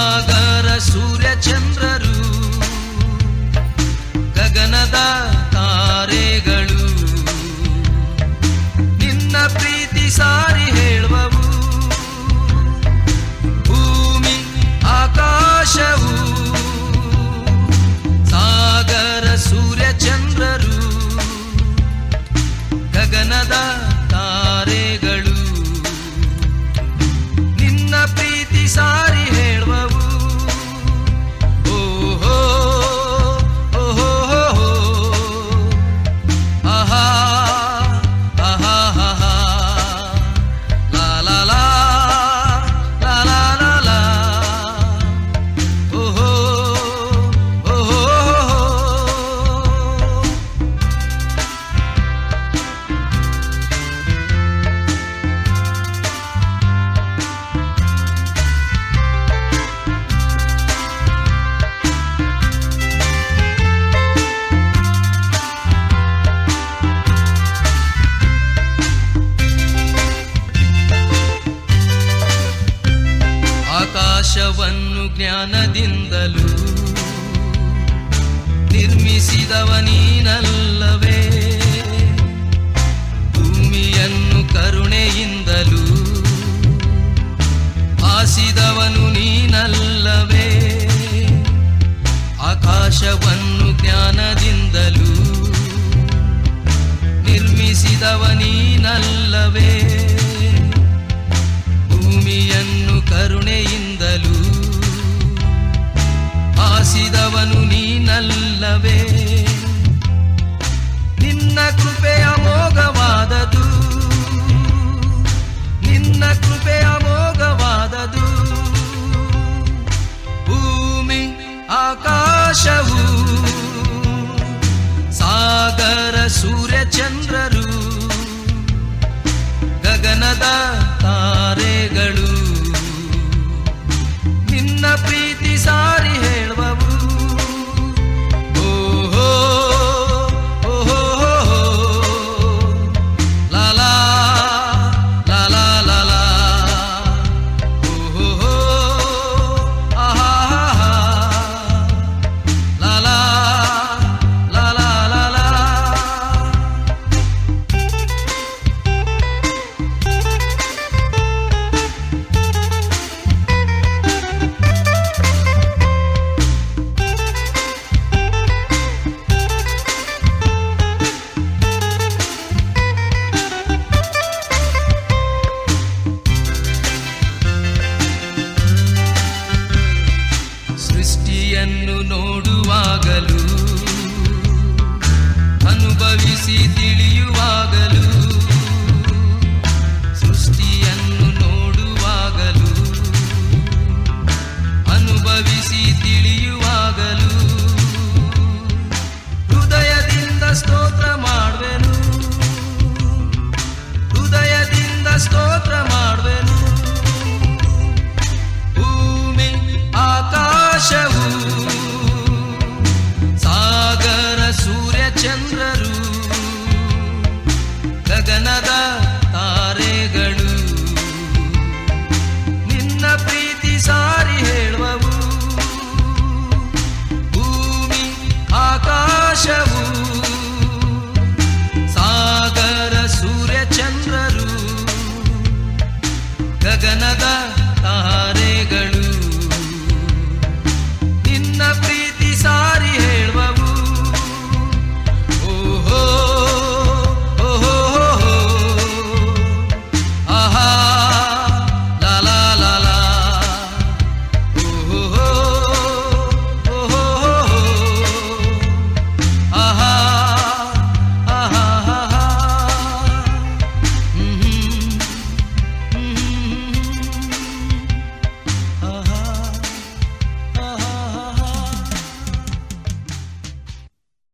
सागर सुर ಜ್ಞಾನದಿಂದಲೂ ನಿರ್ಮಿಸಿದವ ನೀನಲ್ಲವೇ. ಭೂಮಿಯನ್ನು ಕರುಣೆಯಿಂದಲೂ ಆಸಿದವನು ನೀನಲ್ಲವೇ. ಆಕಾಶವನ್ನು ಜ್ಞಾನದಿಂದಲೂ ನಿರ್ಮಿಸಿದವ ನೀನಲ್ಲವೇ. ಭೂಮಿಯನ್ನು ಕರುಣೆಯ ವರ್ಷವೂ ಸಾಗರ ಸೂರ್ಯಚಂದ್ರರು ಗಗನದ ತಾರೆಗಳು. ಸೃಷ್ಟಿಯನ್ನು ನೋಡುವಾಗಲೂ ಅನುಭವಿಸಿ ತಿಳಿಯುವಾಗಲೂ ಸೃಷ್ಟಿಯನ್ನು ನೋಡುವಾಗಲೂ ಅನುಭವಿಸಿ ತಿಳಿಯುವಾಗಲೂ ಹೃದಯದಿಂದ ಸ್ತೋತ್ರ ಮಾಡಿ. ಗಗನದ ತಾರೆಗಳು. ನಿನ್ನ ಪ್ರೀತಿ ಸಾರಿ ಹೇಳುವವು. ಭೂಮಿ ಆಕಾಶವು. ಸಾಗರ ಸೂರ್ಯ ಚಂದ್ರರು. ಗಗನದ ತಾರೆಗಳು.